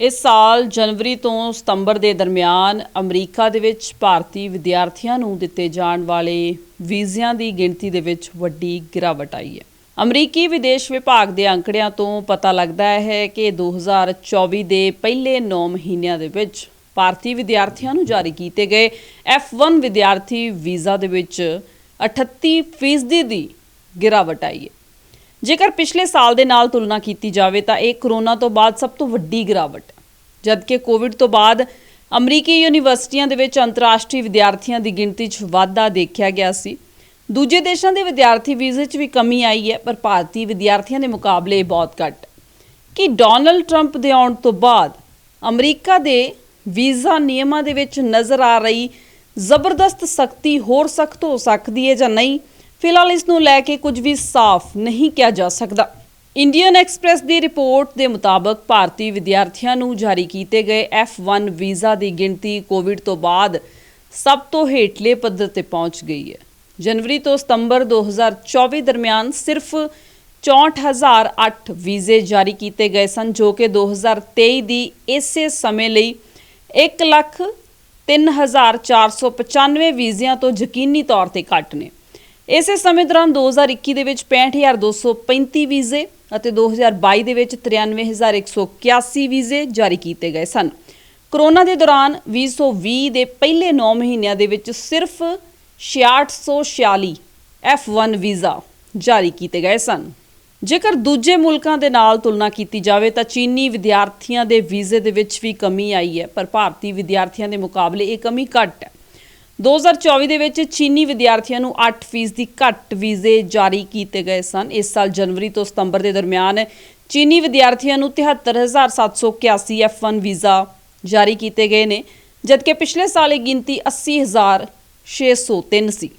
ਇਸ ਸਾਲ ਜਨਵਰੀ ਤੋਂ ਸਤੰਬਰ ਦੇ ਦਰਮਿਆਨ ਅਮਰੀਕਾ ਦੇ ਵਿੱਚ ਭਾਰਤੀ ਵਿਦਿਆਰਥੀਆਂ ਨੂੰ ਦਿੱਤੇ ਜਾਣ ਵਾਲੇ ਵੀਜ਼ਿਆਂ ਦੀ ਗਿਣਤੀ ਦੇ ਵਿੱਚ ਵੱਡੀ ਗਿਰਾਵਟ ਆਈ ਹੈ। ਅਮਰੀਕੀ ਵਿਦੇਸ਼ ਵਿਭਾਗ ਦੇ ਅੰਕੜਿਆਂ ਤੋਂ ਪਤਾ ਲੱਗਦਾ ਹੈ ਕਿ 2024 ਦੇ ਪਹਿਲੇ 9 ਮਹੀਨਿਆਂ ਦੇ ਵਿੱਚ ਭਾਰਤੀ ਵਿਦਿਆਰਥੀਆਂ ਨੂੰ ਜਾਰੀ ਕੀਤੇ ਗਏ F1 ਵਿਦਿਆਰਥੀ ਵੀਜ਼ਾ ਦੇ ਵਿੱਚ 38% ਦੀ ਗਿਰਾਵਟ ਆਈ ਹੈ। ਜੇਕਰ ਪਿਛਲੇ ਸਾਲ ਦੇ ਨਾਲ ਤੁਲਨਾ ਕੀਤੀ ਜਾਵੇ ਤਾਂ ਇਹ ਕਰੋਨਾ ਤੋਂ ਬਾਅਦ ਸਭ ਤੋਂ ਵੱਡੀ ਗਿਰਾਵਟ ਜਦਕਿ ਕੋਵਿਡ ਤੋਂ ਬਾਅਦ ਅਮਰੀਕੀ ਯੂਨੀਵਰਸਿਟੀਆਂ ਦੇ ਵਿੱਚ ਅੰਤਰਰਾਸ਼ਟਰੀ ਵਿਦਿਆਰਥੀਆਂ ਦੀ ਗਿਣਤੀ 'ਚ ਵਾਧਾ ਦੇਖਿਆ ਗਿਆ ਸੀ। ਦੂਜੇ ਦੇਸ਼ਾਂ ਦੇ ਵਿਦਿਆਰਥੀ ਵੀਜ਼ੇ 'ਚ ਵੀ ਕਮੀ ਆਈ ਹੈ, ਪਰ ਭਾਰਤੀ ਵਿਦਿਆਰਥੀਆਂ ਦੇ ਮੁਕਾਬਲੇ ਬਹੁਤ ਘੱਟ ਕਿ ਡੋਨਲਡ ਟਰੰਪ ਦੇ ਆਉਣ ਤੋਂ ਬਾਅਦ ਅਮਰੀਕਾ ਦੇ ਵੀਜ਼ਾ ਨਿਯਮਾਂ ਦੇ ਵਿੱਚ ਨਜ਼ਰ ਆ ਰਹੀ ਜ਼ਬਰਦਸਤ ਸਖਤੀ ਹੋਰ ਸਖਤ ਹੋ ਸਕਦੀ ਹੈ ਜਾਂ ਨਹੀਂ ਫਿਲਹਾਲ ਇਸ ਨੂੰ ਲੈ ਕੇ ਕੁਝ ਵੀ ਸਾਫ਼ ਨਹੀਂ ਕਿਹਾ ਜਾ ਸਕਦਾ। ਇੰਡੀਅਨ ਐਕਸਪ੍ਰੈਸ ਦੀ ਰਿਪੋਰਟ ਦੇ ਮੁਤਾਬਕ ਭਾਰਤੀ ਵਿਦਿਆਰਥੀਆਂ ਨੂੰ ਜਾਰੀ ਕੀਤੇ ਗਏ F1 ਵੀਜ਼ਾ ਦੀ ਗਿਣਤੀ ਕੋਵਿਡ ਤੋਂ ਬਾਅਦ ਸਭ ਤੋਂ ਹੇਠਲੇ ਪੱਧਰ ਤੇ ਪਹੁੰਚ ਗਈ ਹੈ। ਜਨਵਰੀ ਤੋਂ ਸਤੰਬਰ 2024 ਦਰਮਿਆਨ ਸਿਰਫ 64008 ਵੀਜ਼ੇ ਜਾਰੀ ਕੀਤੇ ਗਏ ਸਨ, ਜੋ ਕਿ 2023 ਦੀ ਇਸੇ ਸਮੇਂ ਲਈ 1 ਲੱਖ 3495 ਵੀਜ਼ਿਆਂ ਤੋਂ ਯਕੀਨੀ ਤੌਰ ਤੇ ਘੱਟ ਨੇ। ਇਸੇ ਸਮੇਂ ਦੌਰਾਨ 2021 ਦੇ ਵਿੱਚ 65235 ਵੀਜ਼ੇ ਅਤੇ 2022 ਦੇ ਵਿੱਚ 93181 ਵੀਜ਼ੇ ਜਾਰੀ ਕੀਤੇ ਗਏ ਸਨ। ਕਰੋਨਾ ਦੇ ਦੌਰਾਨ 2020 ਦੇ ਪਹਿਲੇ 9 ਮਹੀਨਿਆਂ ਦੇ ਵਿੱਚ ਸਿਰਫ 6646 F1 ਵੀਜ਼ਾ ਜਾਰੀ ਕੀਤੇ ਗਏ ਸਨ। ਜੇਕਰ ਦੂਜੇ ਮੁਲਕਾਂ ਦੇ ਨਾਲ ਤੁਲਨਾ ਕੀਤੀ ਜਾਵੇ ਤਾਂ ਚੀਨੀ ਵਿਦਿਆਰਥੀਆਂ ਦੇ ਵੀਜ਼ੇ ਦੇ ਵਿੱਚ ਵੀ ਕਮੀ ਆਈ ਹੈ, ਪਰ ਭਾਰਤੀ ਵਿਦਿਆਰਥੀਆਂ ਦੇ ਮੁਕਾਬਲੇ ਇਹ ਕਮੀ ਘੱਟ ਹੈ। 2024 ਦੇ ਵਿੱਚ ਚੀਨੀ ਵਿਦਿਆਰਥੀਆਂ ਨੂੰ 8% ਦੀ ਘੱਟ ਵੀਜ਼ੇ ਜਾਰੀ ਕੀਤੇ ਗਏ ਸਨ। ਇਸ ਸਾਲ ਜਨਵਰੀ ਤੋਂ ਸਤੰਬਰ ਦੇ ਦਰਮਿਆਨ ਚੀਨੀ ਵਿਦਿਆਰਥੀਆਂ ਨੂੰ 73781 F1 ਵੀਜ਼ਾ ਜਾਰੀ ਕੀਤੇ ਗਏ ਨੇ, ਜਦਕਿ ਪਿਛਲੇ ਸਾਲ ਇਹ ਗਿਣਤੀ 80603 ਸੀ।